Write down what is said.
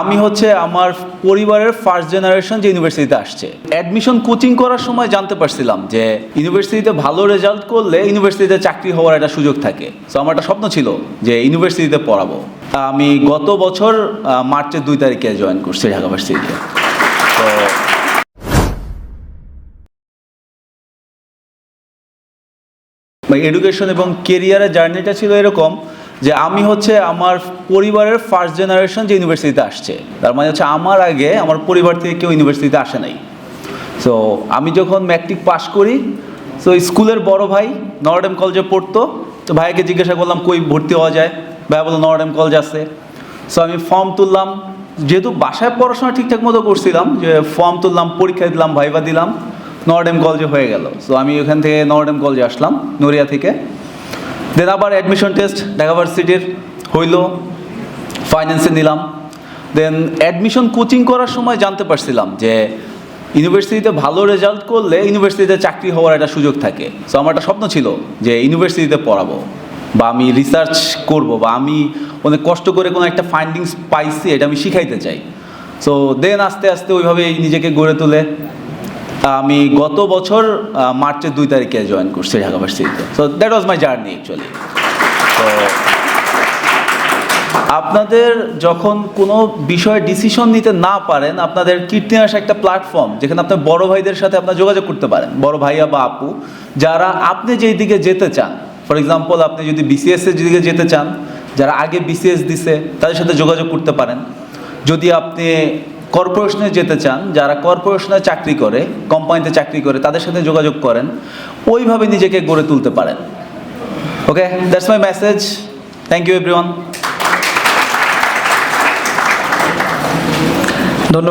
আমি হচ্ছে আমার পরিবারের ফার্স্ট জেনারেশন যে ইউনিভার্সিটিতে আসছে। অ্যাডমিশন কোচিং করার সময় জানতে পারছিলাম যে ইউনিভার্সিটিতে ভালো রেজাল্ট করলে ইউনিভার্সিটিতে চাকরি হওয়ার একটা সুযোগ থাকে। তো আমার একটা স্বপ্ন ছিল যে ইউনিভার্সিটিতে পড়াবো। আমি গত বছর মার্চের দুই তারিখে জয়েন করছি ঢাকা ভার্সিটিতে তো এডুকেশন এবং কেরিয়ারের জার্নিটা ছিল এরকম যে আমি হচ্ছে আমার পরিবারের ফার্স্ট জেনারেশন যে ইউনিভার্সিটিতে আসছে। তার মানে হচ্ছে আমার আগে আমার পরিবার থেকে কেউ ইউনিভার্সিটিতে আসে নাই। সো আমি যখন ম্যাট্রিক পাশ করি সো স্কুলের বড় ভাই নরডেম কলেজে পড়তো। তো ভাইকে জিজ্ঞাসা করলাম, কই ভর্তি হওয়া যায়? ভাই বলল নরডেম কলেজ আছে। সো আমি ফর্ম তুললাম। যেহেতু বাসায় পড়াশোনা ঠিকঠাক মতো করছিলাম, যে ফর্ম তুললাম, পরীক্ষা দিলাম, ভাইবা দিলাম নরডেম কলেজে হয়ে গেল। সো আমি ওখান থেকে নরডেম কলেজে আসলাম, নড়িয়া থেকে। দেন আবার অ্যাডমিশন টেস্ট ঢাকা ভার্সিটির হইল ফাইন্যান্সে নিলাম। দেন অ্যাডমিশন কোচিং করার সময় জানতে পারছিলাম যে ইউনিভার্সিটিতে ভালো রেজাল্ট করলে ইউনিভার্সিটিতে চাকরি হওয়ার একটা সুযোগ থাকে। সো আমার একটা স্বপ্ন ছিল যে ইউনিভার্সিটিতে পড়াবো বা আমি রিসার্চ করব বা আমি অনেক কষ্ট করে কোনো একটা ফাইন্ডিংস পাইছি, এটা আমি শিখাইতে চাই। সো দেন আস্তে আস্তে ওইভাবে নিজেকে গড়ে তুলে আমি গত বছর মার্চের দুই তারিখে জয়েন করছি ঢাকা ভার্সিটিতে so that was my journey actually তো আপনাদের যখন কোনো বিষয়ে ডিসিশন নিতে না পারেন, আপনাদের কীর্তিনাশ একটা প্ল্যাটফর্ম যেখানে আপনার বড় ভাইদের সাথে আপনার যোগাযোগ করতে পারেন। বড় ভাইয়া বা আপু, যারা আপনি যেই দিকে যেতে চান ফর এক্সাম্পল আপনি যদি বিসিএস এর দিকে যেতে চান, যারা আগে বিসিএস দিছে, তাদের সাথে যোগাযোগ করতে পারেন। যদি আপনি কর্পোরেশনে যেতে চান, যারা কর্পোরেশনে চাকরি করে, কোম্পানিতে চাকরি করে, তাদের সাথে যোগাযোগ করেন, ওইভাবে নিজেকে গড়ে তুলতে পারেন। Okay that's my message thank you everyone ধন্যবাদ।